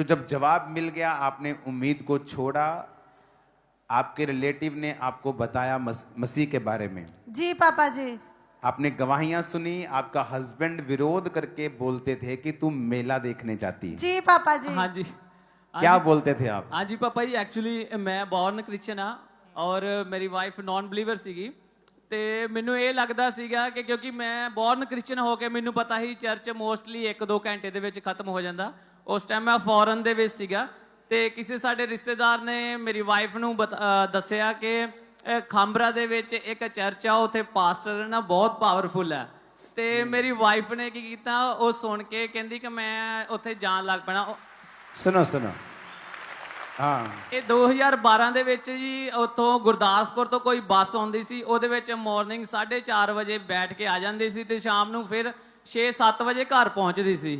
तो जब जवाब मिल गया आपने उम्मीद को छोड़ा आपके रिलेटिव ने आपको बताया मस, मसीह के बारे में जी पापा जी आपने गवाहियां सुनी आपका हस्बैंड विरोध करके बोलते थे कि तुम मेला देखने जाती है जी पापा जी ਹਾਂਜੀ क्या बोलते थे आप ਹਾਂਜੀ ਪਾਪਾ ਜੀ ਐਕਚੁਅਲੀ ਮੈਂ ਬੌਰਨ ਕ੍ਰਿਸਚਨ ਆ ਔਰ ਮੇਰੀ ਵਾਈਫ ਨਾਨ ਬਲੀਵਰ ਸੀਗੀ ਤੇ ਮੈਨੂੰ ਇਹ ਲੱਗਦਾ ਸੀਗਾ ਕਿ ਕਿਉਂਕਿ ਮੈਂ ਬੌਰਨ ਕ੍ਰਿਸਚਨ ਹੋ ਕੇ ਮੈਨੂੰ ਪਤਾ ਹੀ ਚਰਚ ਮੋਸਟਲੀ 1-2 ਘੰਟੇ ਦੇ ਵਿੱਚ ਖਤਮ ਹੋ ਜਾਂਦਾ ਉਸ ਟਾਈਮ ਮੈਂ ਫੋਰਨ ਦੇ ਵਿੱਚ ਸੀਗਾ ਤੇ ਕਿਸੇ ਸਾਡੇ ਰਿਸ਼ਤੇਦਾਰ ਨੇ ਮੇਰੀ ਵਾਈਫ ਨੂੰ ਦੱਸਿਆ ਕਿ ਖਾਂਬਰਾ ਦੇ ਵਿੱਚ ਇੱਕ ਚਰਚ ਆ ਉੱਥੇ ਪਾਸਟਰ ਨਾ ਬਹੁਤ ਪਾਵਰਫੁਲ ਹੈ। ਤੇ ਮੇਰੀ ਵਾਈਫ ਨੇ ਕੀ ਕੀਤਾ ਉਹ ਸੁਣ ਕੇ ਕਹਿੰਦੀ ਕਿ ਮੈਂ ਉੱਥੇ ਜਾਣ ਲੱਗ ਪੈਣਾ। ਸੁਣੋ ਸੁਣੋ। ਹਾਂ। ਇਹ 2012 ਦੇ ਵਿੱਚ ਜੀ ਉੱਥੋਂ ਗੁਰਦਾਸਪੁਰ ਤੋਂ ਕੋਈ ਬੱਸ ਆਉਂਦੀ ਸੀ ਉਹਦੇ ਵਿੱਚ ਮਾਰਨਿੰਗ 4:30 ਵਜੇ ਬੈਠ ਕੇ ਆ ਜਾਂਦੀ ਸੀ ਤੇ ਸ਼ਾਮ ਨੂੰ ਫਿਰ 6-7 ਵਜੇ ਘਰ ਪਹੁੰਚਦੀ ਸੀ।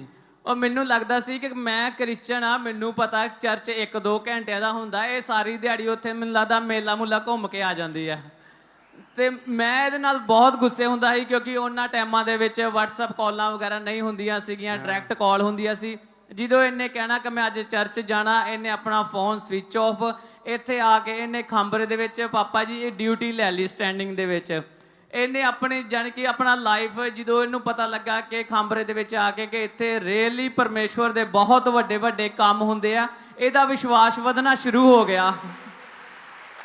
ਉਹ ਮੈਨੂੰ ਲੱਗਦਾ ਸੀ ਕਿ ਮੈਂ ਕ੍ਰਿਸਚਨ ਆ ਮੈਨੂੰ ਪਤਾ ਚਰਚ 1-2 ਘੰਟਿਆਂ ਦਾ ਹੁੰਦਾ ਇਹ ਸਾਰੀ ਦਿਹਾੜੀ ਉੱਥੇ ਮੈਨੂੰ ਲੱਗਦਾ ਮੇਲਾ ਮੁੱਲਾ ਘੁੰਮ ਕੇ ਆ ਜਾਂਦੀ ਹੈ ਤੇ ਮੈਂ ਇਹਦੇ ਨਾਲ ਬਹੁਤ ਗੁੱਸੇ ਹੁੰਦਾ ਸੀ ਕਿਉਂਕਿ ਉਹਨਾਂ ਟਾਈਮਾਂ ਦੇ ਵਿੱਚ WhatsApp ਕਾਲਾਂ ਵਗੈਰਾ ਨਹੀਂ ਹੁੰਦੀਆਂ ਸੀਗੀਆਂ ਡਾਇਰੈਕਟ ਕਾਲ ਹੁੰਦੀਆਂ ਸੀ। ਜਦੋਂ ਇਹਨੇ ਕਹਿਣਾ ਕਿ ਮੈਂ ਅੱਜ ਚਰਚ ਜਾਣਾ ਇਹਨੇ ਆਪਣਾ ਫੋਨ ਸਵਿਚ ਆਫ ਇੱਥੇ ਆ ਕੇ ਇਹਨੇ ਖੰਬਰੇ ਦੇ ਵਿੱਚ ਪਾਪਾ ਜੀ ਇਹ ਡਿਊਟੀ ਲੈ ਲਈ ਸਟੈਂਡਿੰਗ ਦੇ ਵਿੱਚ। ਇਹਨੇ ਆਪਣੀ, ਜਾਣੀ ਕਿ ਆਪਣਾ ਲਾਈਫ ਜਦੋਂ ਇਹਨੂੰ ਪਤਾ ਲੱਗਾ ਕਿ ਖੰਬਰੇ ਦੇ ਵਿੱਚ ਆ ਕੇ ਕਿ ਇੱਥੇ ਰੀਅਲੀ ਪਰਮੇਸ਼ਵਰ ਦੇ ਬਹੁਤ ਵੱਡੇ ਵੱਡੇ ਕੰਮ ਹੁੰਦੇ ਆ, ਇਹਦਾ ਵਿਸ਼ਵਾਸ ਵਧਣਾ ਸ਼ੁਰੂ ਹੋ ਗਿਆ।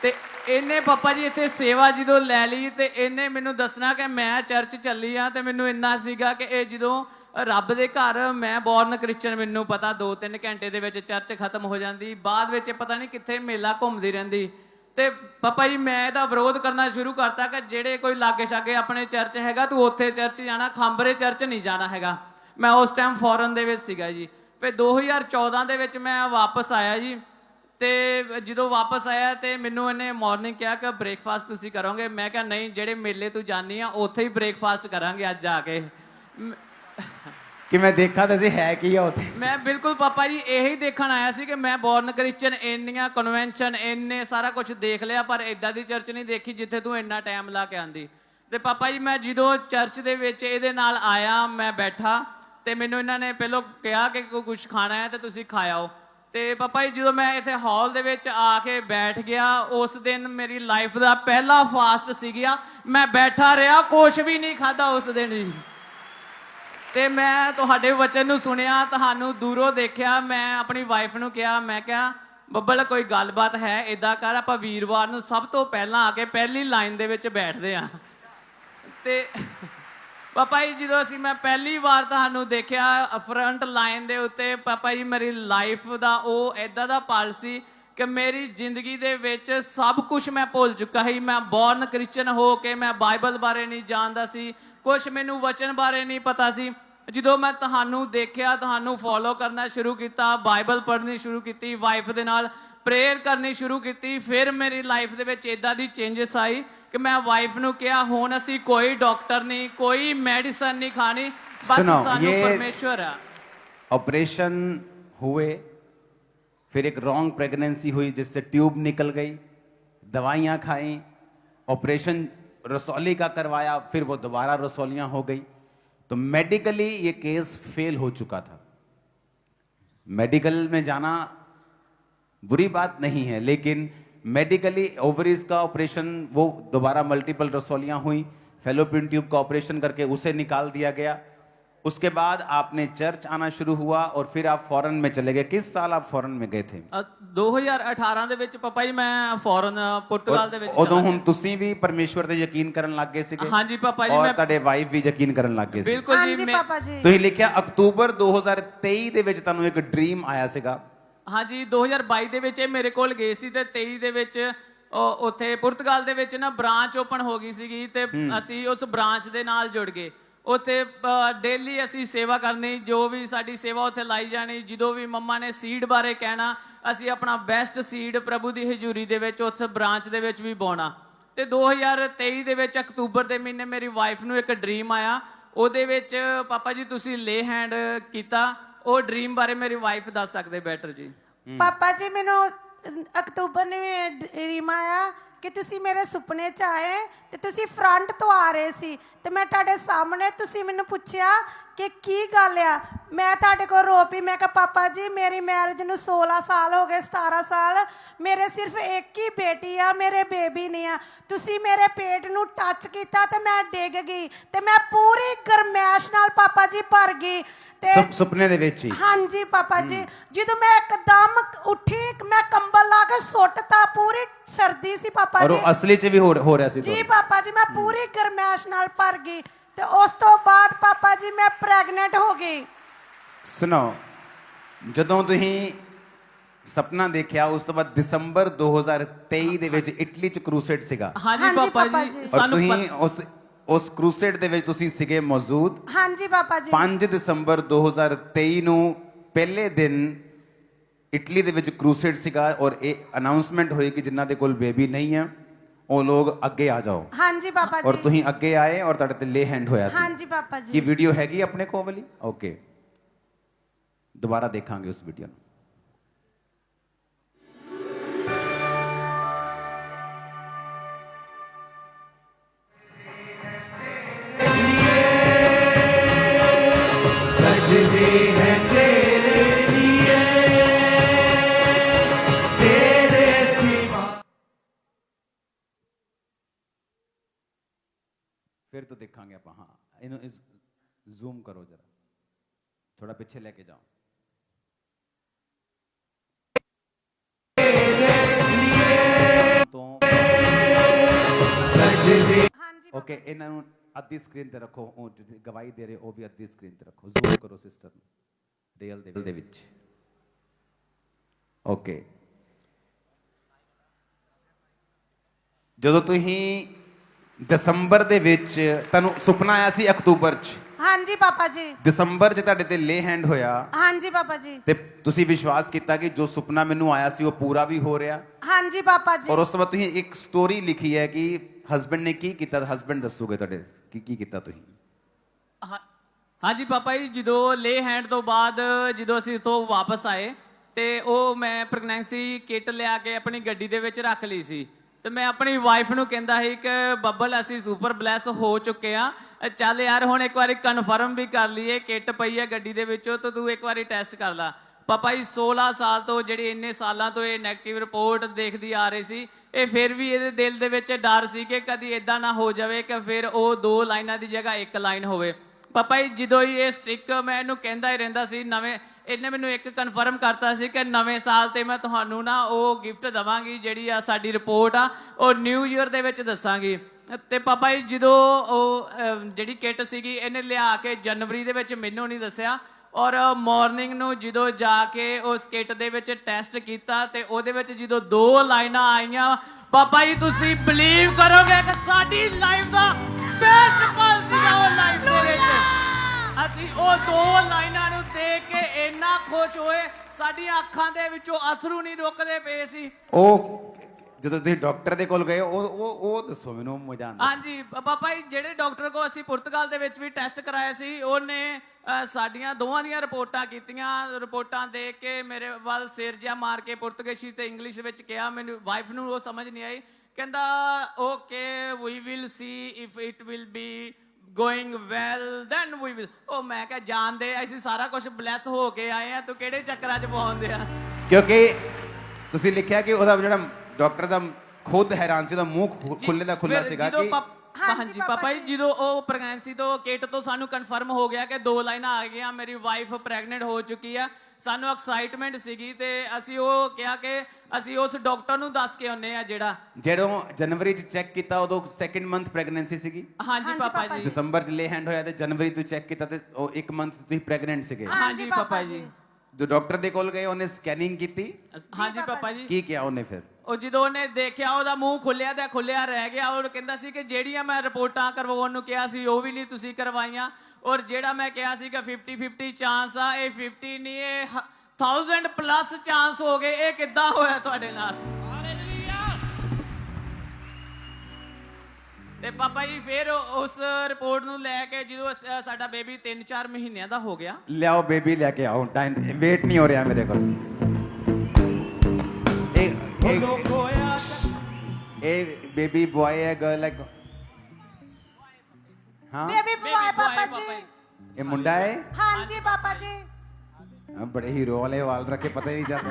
ਤੇ ਇਹਨੇ ਪਾਪਾ ਜੀ ਇੱਥੇ ਸੇਵਾ ਜਦੋਂ ਲੈ ਲਈ ਤੇ ਇਹਨੇ ਮੈਨੂੰ ਦੱਸਣਾ ਕਿ ਮੈਂ ਚਰਚ ਚੱਲੀ ਆ ਤੇ ਮੈਨੂੰ ਇੰਨਾ ਸੀਗਾ ਕਿ ਇਹ ਜਦੋਂ ਰੱਬ ਦੇ ਘਰ, ਮੈਂ ਬੌਰਨ ਕ੍ਰਿਸਚਨ ਮੈਨੂੰ ਪਤਾ 2-3 ਘੰਟੇ ਦੇ ਵਿੱਚ ਚਰਚ ਖਤਮ ਹੋ ਜਾਂਦੀ। ਬਾਅਦ ਵਿੱਚ ਪਤਾ ਨਹੀਂ ਕਿੱਥੇ ਮੇਲਾ ਘੁੰਮਦੀ ਰਹਿੰਦੀ। ਤੇ ਪਾਪਾ ਜੀ, ਮੈਂ ਇਹਦਾ ਵਿਰੋਧ ਕਰਨਾ ਸ਼ੁਰੂ ਕਰਤਾ ਕਿ ਜਿਹੜੇ ਕੋਈ ਲਾਗੇ ਛਾਗੇ ਆਪਣੇ ਚਰਚ ਹੈਗਾ, ਤੂੰ ਉੱਥੇ ਚਰਚ ਜਾਣਾ, ਖਾਂਬਰੇ ਚਰਚ ਨਹੀਂ ਜਾਣਾ ਹੈਗਾ। ਮੈਂ ਉਸ ਟਾਈਮ ਫੋਰਨ ਦੇ ਵਿੱਚ ਸੀਗਾ ਜੀ। ਫਿਰ 2014 ਦੇ ਵਿੱਚ ਮੈਂ ਵਾਪਸ ਆਇਆ ਜੀ। ਤੇ ਜਦੋਂ ਵਾਪਸ ਆਇਆ ਤੇ ਮੈਨੂੰ ਇਹਨੇ ਮਾਰਨਿੰਗ ਕਿਹਾ ਕਿ ਬ੍ਰੇਕਫਾਸਟ ਤੁਸੀਂ ਕਰੋਗੇ। ਮੈਂ ਕਿਹਾ, ਨਹੀਂ, ਜਿਹੜੇ ਮੇਲੇ ਤੂੰ ਜਾਣੀ ਆ, ਉੱਥੇ ਹੀ ਬ੍ਰੇਕਫਾਸਟ ਕਰਾਂਗੇ ਅੱਜ ਆ ਕੇ। ਕਿ ਮੈਂ ਦੇਖਾਂ ਤਾਂ ਸੀ ਹੈ ਕੀ ਆ ਉੱਥੇ। ਮੈਂ ਬਿਲਕੁਲ ਪਾਪਾ ਜੀ, ਇਹੀ ਦੇਖਣ ਆਇਆ ਸੀ ਕਿ ਮੈਂ ਬੌਰਨ ਕ੍ਰਿਸਚਨ ਇੰਨੀਆਂ ਕਨਵੈਨਸ਼ਨ ਇੰਨੇ ਸਾਰਾ ਕੁਝ ਦੇਖ ਲਿਆ, ਪਰ ਇਦਾਂ ਦੀ ਚਰਚ ਨਹੀਂ ਦੇਖੀ ਜਿੱਥੇ ਤੂੰ ਇੰਨਾ ਟਾਈਮ ਲਾ ਕੇ ਆਂਦੀ ਤੇ ਪਾਪਾ ਜੀ, ਮੈਂ ਜਦੋਂ ਚਰਚ ਦੇ ਵਿੱਚ ਇਹਦੇ ਨਾਲ ਆਇਆ, ਮੈਂ ਬੈਠਾ, ਤੇ ਮੈਨੂੰ ਇਹਨਾਂ ਨੇ ਪਹਿਲਾਂ ਕਿਹਾ ਕਿ ਕੋਈ ਕੁਝ ਖਾਣਾ ਹੈ ਤੇ ਤੁਸੀਂ ਖਾਇਆ ਹੋ ਤੇ ਪਾਪਾ ਜੀ, ਜਦੋਂ ਮੈਂ ਇੱਥੇ ਹਾਲ ਦੇ ਵਿੱਚ ਆ ਕੇ ਬੈਠ ਗਿਆ, ਉਸ ਦਿਨ ਮੇਰੀ ਲਾਈਫ ਦਾ ਪਹਿਲਾ ਫਾਸਟ ਸੀਗਾ ਮੈਂ ਬੈਠਾ ਰਿਹਾ ਕੁਝ ਵੀ ਨਹੀਂ ਖਾਦਾ ਉਸ ਦਿਨ ਜੀ। ਤੇ ਮੈਂ ਤੁਹਾਡੇ ਵਚਨ ਨੂੰ ਸੁਣਿਆ, ਤੁਹਾਨੂੰ ਦੂਰੋਂ ਦੇਖਿਆ, ਮੈਂ ਆਪਣੀ ਵਾਈਫ ਨੂੰ ਕਿਹਾ, ਮੈਂ ਕਿਹਾ, ਬੱਬਲ, ਕੋਈ ਗੱਲਬਾਤ ਹੈ ਇਦਾਂ ਕਰ, ਆਪਾਂ ਵੀਰਵਾਰ ਨੂੰ ਸਭ ਤੋਂ ਪਹਿਲਾਂ ਆ ਕੇ ਪਹਿਲੀ ਲਾਈਨ ਦੇ ਵਿੱਚ ਬੈਠਦੇ ਆ ਤੇ ਪਾਪਾ ਜੀ, ਜਦੋਂ ਅਸੀਂ ਮੈਂ ਪਹਿਲੀ ਵਾਰ ਤੁਹਾਨੂੰ ਦੇਖਿਆ ਫਰੰਟ ਲਾਈਨ ਦੇ ਉੱਤੇ, ਪਾਪਾ ਜੀ, ਮੇਰੀ ਲਾਈਫ ਦਾ ਉਹ ਐਦਾਂ ਦਾ ਪਲ ਸੀ ਕਿ ਮੇਰੀ ਜ਼ਿੰਦਗੀ ਦੇ ਵਿੱਚ ਸਭ ਕੁਝ ਮੈਂ ਭੁੱਲ ਚੁੱਕਾ ਸੀ ਮੈਂ ਬੌਰਨ ਕ੍ਰਿਸਚਨ ਹੋ ਕੇ ਮੈਂ ਬਾਈਬਲ ਬਾਰੇ ਨਹੀਂ ਜਾਣਦਾ ਸੀ ਕੁਝ ਮੈਨੂੰ ਵਚਨ ਬਾਰੇ ਨਹੀਂ ਪਤਾ ਸੀ ਜਦੋਂ ਮੈਂ ਤੁਹਾਨੂੰ ਦੇਖਿਆ ਤੁਹਾਨੂੰ ਫੋਲੋ ਕਰਨਾ ਸ਼ੁਰੂ ਕੀਤਾ ਬਾਈਬਲ ਪੜ੍ਹਨੀ ਸ਼ੁਰੂ ਕੀਤੀ ਵਾਈਫ ਦੇ ਨਾਲ ਪ੍ਰੇਅਰ ਕਰਨੀ ਸ਼ੁਰੂ ਕੀਤੀ ਫਿਰ ਮੇਰੀ ਲਾਈਫ ਦੇ ਵਿੱਚ ਇਦਾਂ ਦੀ ਚੇਂਜਸ ਆਈ ਕਿ ਮੈਂ ਵਾਈਫ ਨੂੰ ਕਿਹਾ ਹੁਣ ਅਸੀਂ ਕੋਈ ਡਾਕਟਰ ਨਹੀਂ ਕੋਈ ਮੈਡੀਸਨ ਨਹੀਂ ਖਾਣੀ ਬਸ ਸੁਣੋ, ਸਾਨੂੰ ਇਹ- ਪਰਮੇਸ਼ਵਰ ਆ ऑपरेशन हुए फिर एक रॉन्ग प्रेगनेंसी हुई जिससे ट्यूब निकल गई, दवाइयाँ खाई ऑपरेशन रसौली का करवाया, फिर वो दोबारा रसौलियाँ हो गई। तो मेडिकली ये केस फेल हो चुका था। मेडिकल में जाना बुरी बात नहीं है, लेकिन मेडिकली ओवरीज का ऑपरेशन वो दोबारा मल्टीपल रसौलियाँ हुई फेलोपिन ट्यूब का ऑपरेशन करके उसे निकाल दिया गया। उसके बाद आपने चर्च आना शुरू हुआ और फिर आप फॉरेन में चले गए किस साल आप फॉरेन में गए थे ਅ, 2018 ਦੇ ਵਿੱਚ ਪਾਪਾ ਜੀ ਮੈਂ ਫੋਰਨ ਪੁਰਤਗਾਲ ਦੇ ਵਿੱਚ ਉਦੋਂ ਚਲਾ ਹੁਣ ਤੁਸੀਂ ਵੀ ਪਰਮੇਸ਼ਵਰ ਤੇ ਯਕੀਨ ਕਰਨ ਲੱਗ ਗਏ ਸੀਗੇ ਹਾਂਜੀ ਪਾਪਾ ਜੀ ਔਰ ਮੈਂ ਤੁਹਾਡੇ ਵਾਈਫ ਵੀ ਯਕੀਨ ਕਰਨ ਲੱਗ ਗਏ ਸੀ ਬਿਲਕੁਲ ਜੀ ਹਾਂਜੀ ਮੈਂ ਪਾਪਾ ਜੀ ਤੁਸੀਂ ਲਿਖਿਆ ਅਕਤੂਬਰ 2023 ਦੇ ਵਿੱਚ ਤੁਹਾਨੂੰ ਇੱਕ ਡ੍ਰੀਮ ਆਇਆ ਸੀਗਾ ਹਾਂਜੀ 2022 ਦੇ ਵਿੱਚ ਇਹ ਮੇਰੇ ਕੋਲ ਗਏ ਸੀ ਤੇ 23 ਦੇ ਵਿੱਚ ਉਹ ਉੱਥੇ ਪੁਰਤਗਾਲ ਦੇ ਵਿੱਚ ਨਾ ਬ੍ਰਾਂਚ ਓਪਨ ਹੋ ਗਈ ਸੀਗੀ ਤੇ ਅਸੀਂ ਉਸ ਬ੍ਰਾਂਚ ਦੇ ਨਾਲ ਜੁੜ ਗਏ ਉੱਥੇ ਡੇਲੀ ਅਸੀਂ ਸੇਵਾ ਕਰਨੀ ਜੋ ਵੀ ਸਾਡੀ ਸੇਵਾ ਉੱਥੇ ਲਾਈ ਜਾਣੀ ਜਦੋਂ ਵੀ ਮੰਮਾ ਨੇ ਸੀਡ ਬਾਰੇ ਕਹਿਣਾ ਅਸੀਂ ਆਪਣਾ ਬੈਸਟ ਸੀਡ ਪ੍ਰਭੂ ਦੀ ਹਜ਼ੂਰੀ ਦੇ ਵਿੱਚ ਉੱਥੇ ਬ੍ਰਾਂਚ ਦੇ ਵਿੱਚ ਵੀ ਪਾਉਣਾ ਤੇ 2023 ਦੇ ਵਿੱਚ ਅਕਤੂਬਰ ਦੇ ਮਹੀਨੇ ਮੇਰੀ ਵਾਈਫ ਨੂੰ ਇੱਕ ਡ੍ਰੀਮ ਆਇਆ। ਉਹਦੇ ਵਿੱਚ ਪਾਪਾ ਜੀ ਤੁਸੀਂ ਲੇ ਹੈਂਡ ਕੀਤਾ। ਉਹ ਡ੍ਰੀਮ ਬਾਰੇ ਮੇਰੀ ਵਾਈਫ ਦੱਸ ਸਕਦੇ ਬੈਟਰ ਜੀ। ਪਾਪਾ ਜੀ ਮੈਨੂੰ ਅ, ਅਕਤੂਬਰ ਨੇ ਡ੍ਰੀਮ ਆਇਆ। ਕਿ ਤੁਸੀਂ ਮੇਰੇ ਸੁਪਨੇ ਚ ਆਏ ਤੇ ਤੁਸੀਂ ਫਰੰਟ ਤੋਂ ਆ ਰਹੇ ਸੀ ਤੇ ਮੈਂ ਤੁਹਾਡੇ ਸਾਹਮਣੇ ਤੁਸੀਂ ਮੈਨੂੰ ਪੁੱਛਿਆ ਕਿ ਕੀ ਗੱਲ ਆ? ਮੈਂ ਤੁਹਾਡੇ ਕੋਲ ਰੋ ਪਈ ਮੈਂ ਕਿਹਾ ਪਾਪਾ ਜੀ ਮੇਰੀ ਮੈਰਿਜ ਨੂੰ 16 ਸਾਲ ਹੋ ਗਏ 17 ਸਾਲ। ਮੇਰੇ ਸਿਰਫ ਇੱਕ ਹੀ ਬੇਟੀ ਆ ਮੇਰੇ ਬੇਬੀ ਨਹੀਂ ਆ। ਤੁਸੀਂ ਮੇਰੇ ਪੇਟ ਨੂੰ ਟੱਚ ਕੀਤਾ ਤੇ ਮੈਂ ਡਿੱਗ ਗਈ ਤੇ ਮੈਂ ਪੂਰੀ ਗਰਮੈਸ਼ ਨਾਲ ਪਾਪਾ ਜੀ ਭਰ ਗਈ ਤੇ ਸੁਪ- ਸੁਪਨੇ ਦੇ ਵਿੱਚ ਹੀ। ਹਾਂਜੀ ਪਾਪਾ ਜੀ। ਜਦੋਂ ਮੈਂ ਇੱਕਦਮ ਉੱਠੀ ਮੈਂ ਕੰਬਲ ਲਾ ਕੇ ਸੁੱਟਤਾ ਪੂਰੀ ਸਰਦੀ ਸੀ ਪਾਪਾ ਔਰ ਜੀ। ਉਹ ਅਸਲੀ 'ਚ ਵੀ ਹੋ ਰਿਹਾ ਸੀ ਜੀ ਪਾਪਾ ਜੀ ਮੈਂ ਪੂਰੀ ਗਰਮੈਸ਼ ਨਾਲ ਭਰ ਗਈ। ਤੇ ਉਸ ਤੋਂ ਬਾਅਦ ਪਾਪਾ ਜੀ ਮੈਂ ਪ੍ਰੈਗਨੈਂਟ ਹੋ ਗਈ। ਸੁਣੋ ਜਦੋਂ ਤੁਸੀਂ ਸੁਪਨਾ ਦੇਖਿਆ ਉਸ ਤੋਂ ਬਾਅਦ ਦਸੰਬਰ 2023 ਦੇ ਵਿੱਚ ਇਟਲੀ 'ਚ ਕਰੂਸੇਡ ਸੀਗਾ। ਹਾਂਜੀ ਹਾਂਜੀ ਪਾਪਾ ਪਾਪਾ ਜੀ। ਜੀ। ਔਰ ਸਾਨੂੰ ਤੁਸੀਂ ਉਸ ਉਸ ਕਰੂਸੇਡ ਦੇ ਵਿੱਚ ਤੁਸੀਂ ਸੀਗੇ ਮੌਜੂਦ। ਹਾਂਜੀ ਪਾਪਾ ਜੀ। 5 ਦਸੰਬਰ 2023 ਨੂੰ ਪਹਿਲੇ ਦਿਨ ਇਟਲੀ ਦੇ ਵਿੱਚ ਕਰੂਸੇਡ ਸੀਗਾ ਔਰ ਇਹ ਅਨਾਉਂਸਮੈਂਟ ਹੋਈ ਕਿ ਜਿਨ੍ਹਾਂ ਦੇ ਕੋਲ ਬੇਬੀ ਨਹੀਂ ਹੈ। ਉਹ ਲੋਕ ਅੱਗੇ ਆ ਜਾਓ। ਹਾਂਜੀ ਪਾਪਾ ਔਰ ਜੀ ਤੁਸੀਂ ਅੱਗੇ ਆਏ ਔਰ ਤੁਹਾਡੇ ਤੇ ਲੇ ਹੈਂਡ ਹੋਇਆ ਸੀ। ਹਾਂਜੀ ਪਾਪਾ ਕੀ ਜੀ ਵੀਡੀਓ ਹੈਗੀ ਆਪਣੇ ਕੋਲ ਵਾਲੀ? ਓਕੇ ਦੁਬਾਰਾ ਦੇਖਾਂਗੇ ਉਸ ਵੀਡੀਓ ਨੂੰ। ਫਿਰ ਤੋਂ ਦੇਖਾਂਗੇ ਆਪਾਂ ਹਾਂ ਇਹਨੂੰ ਇਸ ਜ਼ੂਮ ਕਰੋ ਜਰਾ। ਥੋੜਾ ਪਿੱਛੇ ਲੈ ਕੇ ਜਾਓ। ਓਕੇ ਇਹਨਾਂ ਨੂੰ ਅੱਧੀ ਸਕਰੀਨ ਤੇ ਰੱਖੋ ਉਹ ਜਿਹੜੀ ਗਵਾਹੀ ਦੇ ਰਹੇ ਉਹ ਵੀ ਅੱਧੀ ਸਕਰੀਨ ਤੇ ਰੱਖੋ। ਜ਼ੂਮ ਕਰੋ ਸਿਸਟਰ ਨੂੰ ਰੀਅਲ ਦੇ ਵਿੱਚ। ਓਕੇ ਜਦੋਂ ਤੁਸੀਂ ਦਸੰਬਰ ਦੇ ਵਿੱਚ ਤੁਹਾਨੂੰ ਸੁਪਨਾ ਆਇਆ ਸੀ ਅਕਤੂਬਰ 'ਚ? ਹਾਂਜੀ ਪਾਪਾ ਜੀ। ਦਸੰਬਰ 'ਚ ਤੁਹਾਡੇ ਤੇ ਲੇ ਹੈਂਡ ਹੋਇਆ। ਹਾਂਜੀ ਪਾਪਾ ਜੀ। ਤੇ ਤੁਸੀਂ ਵਿਸ਼ਵਾਸ ਕੀਤਾ ਕਿ ਜੋ ਸੁਪਨਾ ਮੈਨੂੰ ਆਇਆ ਸੀ ਉਹ ਪੂਰਾ ਵੀ ਹੋ ਰਿਹਾ? ਹਾਂਜੀ ਪਾਪਾ ਜੀ। ਔਰ ਉਸ ਤੋਂ ਬਾਅਦ ਤੁਸੀਂ ਇੱਕ ਸਟੋਰੀ ਲਿਖੀ ਹੈ ਕਿ ਹਸਬੰਡ ਨੇ ਕੀ ਕੀਤਾ? ਹਸਬੰਡ ਦੱਸੋਗੇ ਤੁਹਾਡੇ ਕੀ ਕੀ ਕੀਤਾ ਤੁਸੀਂ? ਹਾਂ- ਹਾਂਜੀ ਪਾਪਾ ਜੀ ਜਦੋਂ ਲੇ ਹੈਂਡ ਤੋਂ ਬਾਅਦ ਜਦੋਂ ਅਸੀਂ ਉਥੋਂ ਵਾਪਸ ਆਏ ਤੇ ਉਹ ਮੈਂ ਪ੍ਰੈਗਨੈਂਸੀ ਕਿਟ ਲਿਆ ਕੇ ਆਪਣੀ ਗੱਡੀ ਦੇ ਵਿੱਚ ਰੱਖ ਲਈ ਸੀ। ਤੇ ਮੈਂ ਆਪਣੀ ਵਾਈਫ ਨੂੰ ਕਹਿੰਦਾ ਸੀ ਕਿ ਬੱਬਲ, ਅਸੀਂ ਸੁਪਰ ਬਲੈਸ ਹੋ ਚੁੱਕੇ ਆ ਚੱਲ ਯਾਰ, ਹੁਣ ਇੱਕ ਵਾਰੀ ਕਨਫਰਮ ਵੀ ਕਰ ਲਈਏ, ਕਿੱਟ ਪਈ ਹੈ ਗੱਡੀ ਦੇ ਵਿੱਚੋਂ, ਤਾਂ ਤੂੰ ਇੱਕ ਵਾਰੀ ਟੈਸਟ ਕਰ ਲੈ। ਪਾਪਾ ਜੀ 16 ਸਾਲ ਤੋਂ ਜਿਹੜੇ ਇੰਨੇ ਸਾਲਾਂ ਤੋਂ ਇਹ ਨੈਗੇਟਿਵ ਰਿਪੋਰਟ ਦੇਖਦੀ ਆ ਰਹੀ ਸੀ, ਇਹ ਫਿਰ ਵੀ ਇਹਦੇ ਦਿਲ ਦੇ ਵਿੱਚ ਡਰ ਸੀ ਕਿ ਕਦੀ ਇਦਾਂ ਨਾ ਹੋ ਜਾਵੇ ਕਿ ਫਿਰ ਉਹ ਦੋ ਲਾਈਨਾਂ ਦੀ ਜਗ੍ਹਾ ਇੱਕ ਲਾਈਨ ਹੋਵੇ। ਪਾਪਾ ਜੀ, ਜਦੋਂ ਹੀ ਇਹ ਸਟ੍ਰਿਕ ਮੈਂ ਇਹਨੂੰ ਕਹਿੰਦਾ ਹੀ ਰਹਿੰਦਾ ਸੀ, ਨਵੇਂ ਇਹਨੇ ਮੈਨੂੰ ਇੱਕ ਕਨਫਰਮ ਕਰਤਾ ਸੀ ਕਿ ਨਵੇਂ ਸਾਲ ਤੇ ਮੈਂ ਤੁਹਾਨੂੰ ਨਾ ਉਹ ਗਿਫਟ ਦਵਾਂਗੀ ਜਿਹੜੀ ਆ ਸਾਡੀ ਰਿਪੋਰਟ ਆ, ਉਹ ਨਿਊ ਈਅਰ ਦੇ ਵਿੱਚ ਦੱਸਾਂਗੀ। ਤੇ ਪਾਪਾ ਜੀ, ਜਦੋਂ ਉਹ ਜਿਹੜੀ ਕਿੱਟ ਸੀਗੀ, ਇਹਨੇ ਲਿਆ ਕੇ ਜਨਵਰੀ ਦੇ ਵਿੱਚ ਮੈਨੂੰ ਨਹੀਂ ਦੱਸਿਆ। ਔਰ ਮਾਰਨਿੰਗ ਨੂੰ ਜਦੋਂ ਜਾ ਕੇ ਉਸ ਕਿੱਟ ਦੇ ਵਿੱਚ ਟੈਸਟ ਕੀਤਾ ਤੇ ਉਹਦੇ ਵਿੱਚ ਜਦੋਂ ਦੋ ਲਾਈਨਾਂ ਆਈਆਂ, ਪਾਪਾ ਜੀ, ਤੁਸੀਂ ਬਲੀਵ ਕਰੋਗੇ ਕਿ ਸਾਡੀ ਲਾਈਫ ਦਾ ਬੈਸਟ ਅਸੀਂ ਉਹ ਦੋ ਲਾਈਨਾਂ ਨੂੰ ਦੇਖ ਕੇ ਇੰਨਾ ਖੁਸ਼ ਹੋਏ ਸਾਡੀਆਂ ਅੱਖਾਂ ਦੇ ਵਿੱਚੋਂ ਅਥਰੂ ਨਹੀਂ ਰੁਕਦੇ ਪਏ ਸੀ। ਉਹ ਜਦੋਂ ਤੁਸੀਂ ਡਾਕਟਰ ਦੇ ਕੋਲ ਗਏ ਉਹ ਉਹ ਉਹ ਦੱਸੋ ਮੈਨੂੰ ਮਜ਼ਾ ਆਉਂਦਾ। ਹਾਂਜੀ ਪਾਪਾ ਜੀ ਜਿਹੜੇ ਡਾਕਟਰ ਕੋ ਅਸੀਂ ਪੁਰਤਗਾਲ ਦੇ ਵਿੱਚ ਵੀ ਟੈਸਟ ਕਰਾਇਆ ਸੀ ਉਹਨੇ ਅ, ਸਾਡੀਆਂ ਦੋਵਾਂ ਦੀਆਂ ਰਿਪੋਰਟਾਂ ਕੀਤੀਆਂ। ਰਿਪੋਰਟਾਂ ਦੇਖ ਕੇ ਮੇਰੇ ਵੱਲ ਸਿਰ ਜਿਹਾ ਮਾਰ ਕੇ ਪੁਰਤਗਾਲੀ ਤੇ ਇੰਗਲਿਸ਼ ਵਿੱਚ ਕਿਹਾ ਮੈਨੂੰ ਵਾਈਫ ਨੂੰ ਉਹ ਸਮਝ ਨਹੀਂ ਆਈ। ਕਹਿੰਦਾ okay we will see if it will be going well then we will ਉਹ ਮੈਂ ਕਿਹਾ ਜਾਣਦੇ ਅਸੀਂ ਸਾਰਾ ਕੁਝ ਬਲੈਸ ਹੋ ਕੇ ਆਏ ਆ ਤੂੰ ਕਿਹੜੇ ਚੱਕਰਾਂ 'ਚ ਪਾਉਂਦੇ ਆ? ਕਿਉਂਕਿ ਤੁਸੀਂ ਲਿਖਿਆ ਕਿ ਉਹਦਾ ਜਿਹੜਾ ਡਾਕਟਰ ਦਾ ਖੁਦ ਹੈਰਾਨ ਸੀ ਉਹਦਾ ਮੂੰਹ ਖੁੱਲੇ ਦਾ ਖੁੱਲਾ ਫਿਰ ਸੀਗਾ ਜਦੋਂ ਕਿ ਪਾਪ- ਹਾਂਜੀ ਹਾਂਜੀ ਪਾਪਾ ਜੀ। ਜਦੋਂ ਉਹ ਪ੍ਰੈਗਨੈਂਸੀ ਤੋਂ ਕਿਟ ਤੋਂ ਸਾਨੂੰ ਕਨਫਰਮ ਹੋ ਗਿਆ ਕਿ ਦੋ ਲਾਈਨਾਂ ਆ ਗਈਆਂ। ਮੇਰੀ ਵਾਈਫ ਪ੍ਰੈਗਨੈਂਟ ਹੋ ਚੁੱਕੀ ਆ। ਸਾਨੂੰ ਐਕਸਾਈਟਮੈਂਟ ਸੀਗੀ ਤੇ ਅਸੀਂ ਉਹ ਕਿਹਾ ਕਿ ਅਸੀਂ ਉਸ ਡਾਕਟਰ ਨੂੰ ਦੱਸ ਕੇ ਆਉਨੇ ਆ ਜਿਹੜਾ। ਜਦੋਂ ਜਨਵਰੀ ਚ ਚੈੱਕ ਕੀਤਾ ਉਦੋਂ ਸੈਕਿੰਡ ਮੰਥ ਪ੍ਰੈਗਨੈਂਸੀ ਸੀਗੀ। ਹਾਂਜੀ ਪਾਪਾ ਜੀ। ਦਸੰਬਰ ਚ ਲੇ ਹੈਂਡ ਹੋਇਆ ਤੇ ਜਨਵਰੀ ਤੋਂ ਚੈੱਕ ਕੀਤਾ ਤੇ ਉਹ ਇੱਕ ਮੰਥ ਤੁਸੀਂ ਪ੍ਰੈਗਨੈਂਟ ਸੀਗੇ। ਹਾਂਜੀ ਪਾਪਾ ਜੀ। ਜੋ। ਡਾਕਟਰ ਦੇ ਕੋਲ ਗਏ ਉਹਨੇ ਸਕੈਨਿੰਗ ਕੀਤੀ। ਹਾਂਜੀ ਪਾਪਾ ਪਾਪਾ ਜੀ। ਕੀ ਕਿਹਾ ਉਹਨੇ ਫਿਰ? ਉਹ ਜਦੋਂ ਉਹਨੇ ਦੇਖਿਆ ਉਹਦਾ ਮੂੰਹ ਖੁੱਲਿਆ ਤੇ ਖੁੱਲਿਆ ਰਹਿ ਗਿਆ। ਉਹ ਕਹਿੰਦਾ ਸੀ ਕਿ ਜਿਹੜੀਆਂ ਮੈਂ ਰਿਪੋਰਟਾਂ ਕਰਵਾਉਣ ਨੂੰ ਕਿਹਾ ਸੀ ਉਹ ਵੀ ਨਹੀਂ ਤੁਸੀਂ ਕਰਵਾਈਆਂ। ਔਰ ਜਿਹੜਾ ਮੈਂ ਕਿਹਾ ਸੀ ਕਿ 50 50 ਚਾਂਸ ਆ ਇਹ 50 ਨਹੀਂ ਇਹ 1000 ਪਲੱਸ ਚਾਂਸ ਹੋ ਗਏ। ਇਹ ਕਿੱਦਾਂ ਹੋਇਆ ਤੁਹਾਡੇ ਨਾਲ? ਤੇ ਪਾਪਾ ਜੀ ਫਿਰ ਉਸ ਰਿਪੋਰਟ ਨੂੰ ਲੈ ਕੇ ਜਦੋਂ ਸਾਡਾ ਬੇਬੀ 3-4 ਮਹੀਨਿਆਂ ਦਾ ਹੋ ਗਿਆ। ਲਿਆਓ ਬੇਬੀ ਲੈ ਕੇ ਆਓ। ਟਾਈਮ ਵੇਟ ਨਹੀਂ ਹੋ ਰਿਹਾ ਮੇਰੇ ਕੋਲ। ਇਹ ਇਹ- ਇਹ ਬੇਬੀ ਬॉय ਹੈ ਗਰਲ ਹੈ हाँ? बेबी बॉय पापा जी। ये मुंडा है? हाँ जी पापा जी। हम बड़े हीरो वाले वाल रखे पता ही नहीं चलता।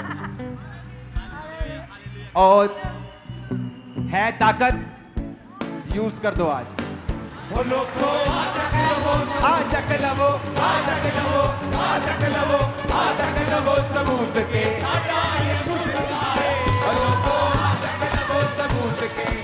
और है ताकत यूज़ कर दो आज। बोलो को लवो। लवो लवो लवो लवो सबूत के। है। बोलो को लवो सबूत के।